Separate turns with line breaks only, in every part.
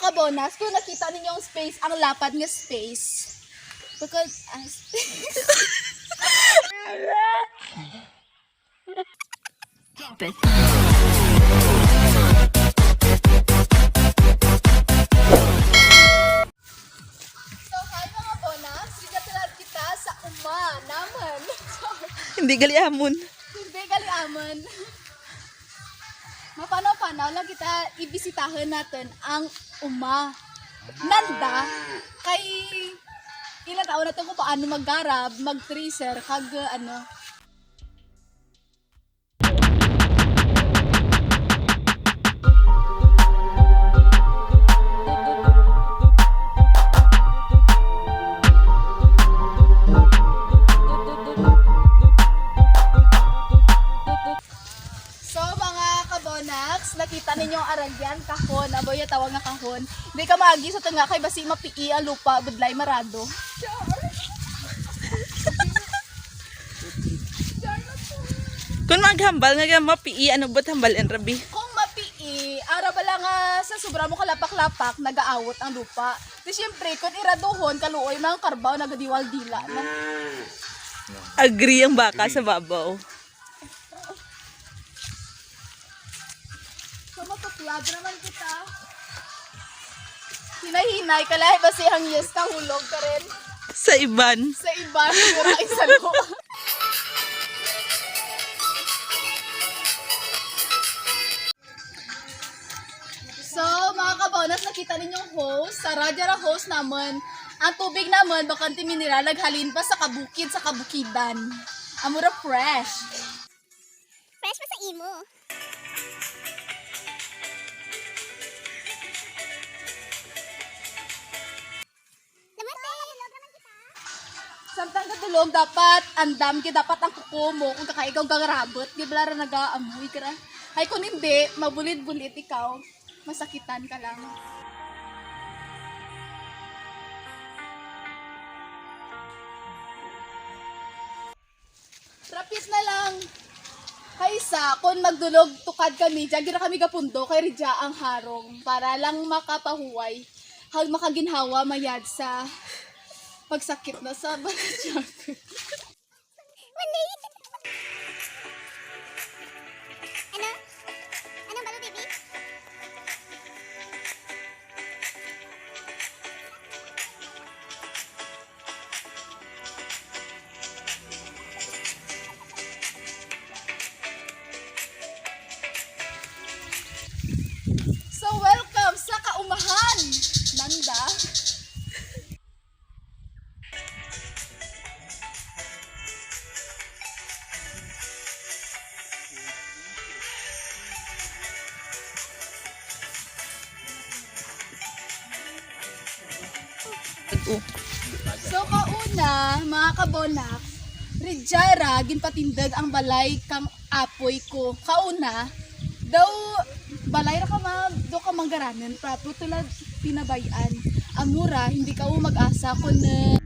kabonas, kung nakita ninyo ang space, ang lapad nga space. Because, ah, so hi mga bonas, sinatalag kita sa uma naman.
Hindi gali amon.
Hindi gali amon. Mapanaw-panaw lang kita ibisitahan natin ang uma. Nanda, kay ilang taon na to kung paano maggarab, mag-tracer, kag ano. Kabonaks, nakita ninyo ang aragyan, kahon, aboy tawag nga kahon. Hindi ka magi sa tanga kay basi mapii ang lupa, budlay marado.
Kung maghambal nga mapii ano ba't hambal en rabi?
Kung mapii, ara ba lang nga sa sobra mo kalapak-lapak, nagaawot ang lupa. Di syempre, kung iraduhon, kaluoy mga karbaw, nagadiwal dila. Na.
Agree ang baka sa babaw.
Matuklad naman kita. Hinay-hinay, kalay ba siyang yes ka, hulog ka rin.
Sa iban.
Sa iba, siguro isa lo. So, mga kabonas, nakita ninyong host. Sa Rajara host naman, ang tubig naman, bakante mineral, naghalin pa sa kabukid, sa kabukidan. Amura fresh.
Fresh pa sa imo.
Samtang katulog, dapat andam ki dapat ang kuko mo kung kakaikaw gagarabot. Di ba lara nag-aamoy ka ra? Ay kung hindi, mabulit-bulit ikaw. Masakitan ka lang. Rapis na lang. Kaysa, kung magdulog tukad kami, dyan gira kami gapundo, kay Ridja ang harong, para lang makapahuway, hag makaginhawa mayad sa pagsakit na sa balatyak. So, kauna, mga kabonak, Rijara, ginpatindag ang balay kang apoy ko. Kauna, daw, balay ra ka ma, do ka manggaranan, prapo tulad pinabayan. Amura, hindi ka mag-asa kung na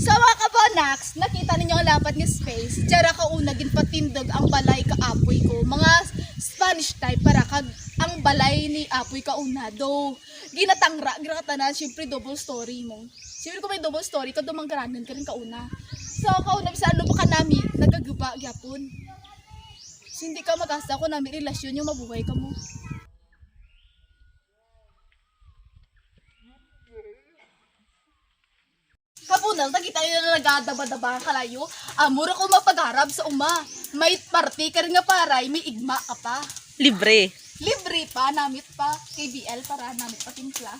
So mga kabonaks, nakita ninyo ang lapat ng space. Diyara ka una, ginpatindag ang balay ka apoy ko. Mga Spanish type para kag ang balay ni apoy ka una. Do, ginatangra, ginatanan, syempre double story mo. Syempre kung may double story, ka dumanggaranan ka rin kauna. So kauna, bisa ano ba ka nami, nagaguba, gyapon. So, hindi ka mag-asa kung nami relasyon yung mabuhay ka mo. Kapunang, nakita nyo na nagadaba-daba kalayo. Amura ko mapagharap sa uma. May party ka rin nga paray, may igma ka pa.
libre.
Libre pa, namit pa. KBL para namit pa timpla.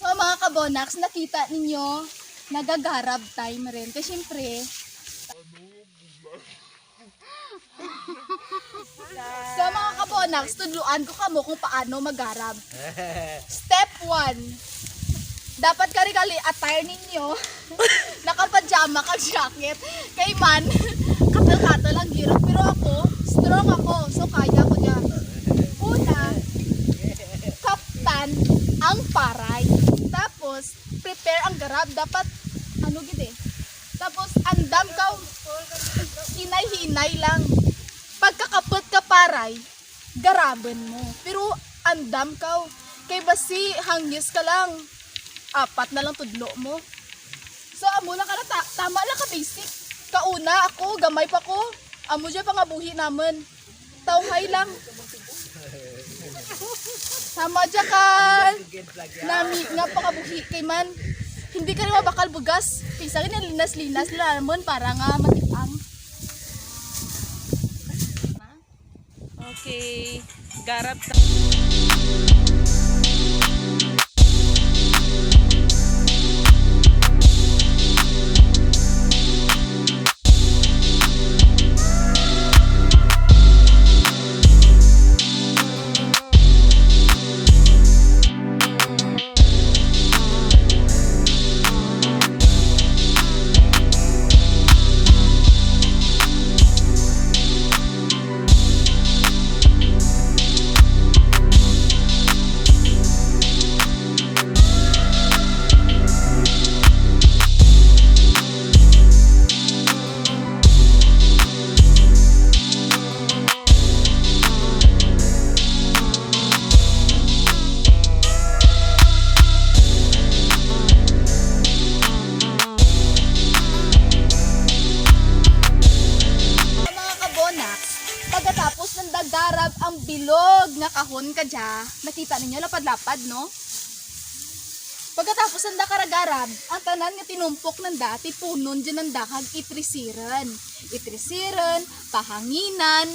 So, mga kabonaks, nakita ninyo, nagagarab time rin. Kasi syempre, So mga kabonaks, tudluan ko kamo kung paano magarab. Step 1. Dapat kari-kali attire ninyo. Nakapajama ka jacket. Kay man, katal-katal lang girok. Pero ako, strong ako. So kaya ko niya. Una, kaptan ang paray. Tapos, prepare ang garab. Dapat, ano gid eh. Tapos, andam ka, hinay-hinay lang. Pagkakapot ka para, Uray, garaban mo. Pero andam ka. Kay basi hangis ka lang. Apat na lang tudlo mo. So amo na ka ta- tama lang ka basic. Kauna ako, gamay pa ko. Amo dyan pangabuhi naman. Tauhay lang. Sama dyan ka. Nami nga pangabuhi kay man. Hindi ka rin mabakal bugas. Kaysa rin linas-linas naman para nga matipang.
Okay. Garap na.
Kahon ka dya, nakita ninyo lapad-lapad, no? Pagkatapos ng dakaragarab, ang tanan nga tinumpok ng dati punon dyan ng dakag itrisiran. Itrisiran, pahanginan.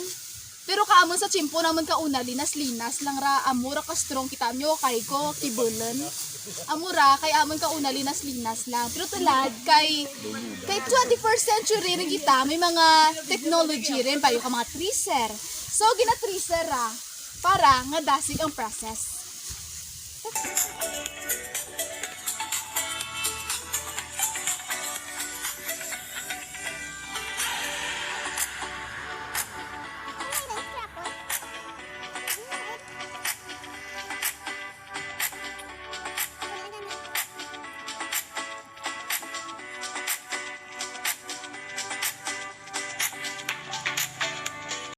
Pero kaamon sa chimpo naman kauna, linas-linas lang ra, amura ka strong kita nyo, kay ko, kibulan. Amura, kay amon kauna, linas-linas lang. Pero tulad, kay, kay 21st century rin kita, may mga technology rin, payo ka mga tracer. So, gina-tracer ra, para nga dasig ang process.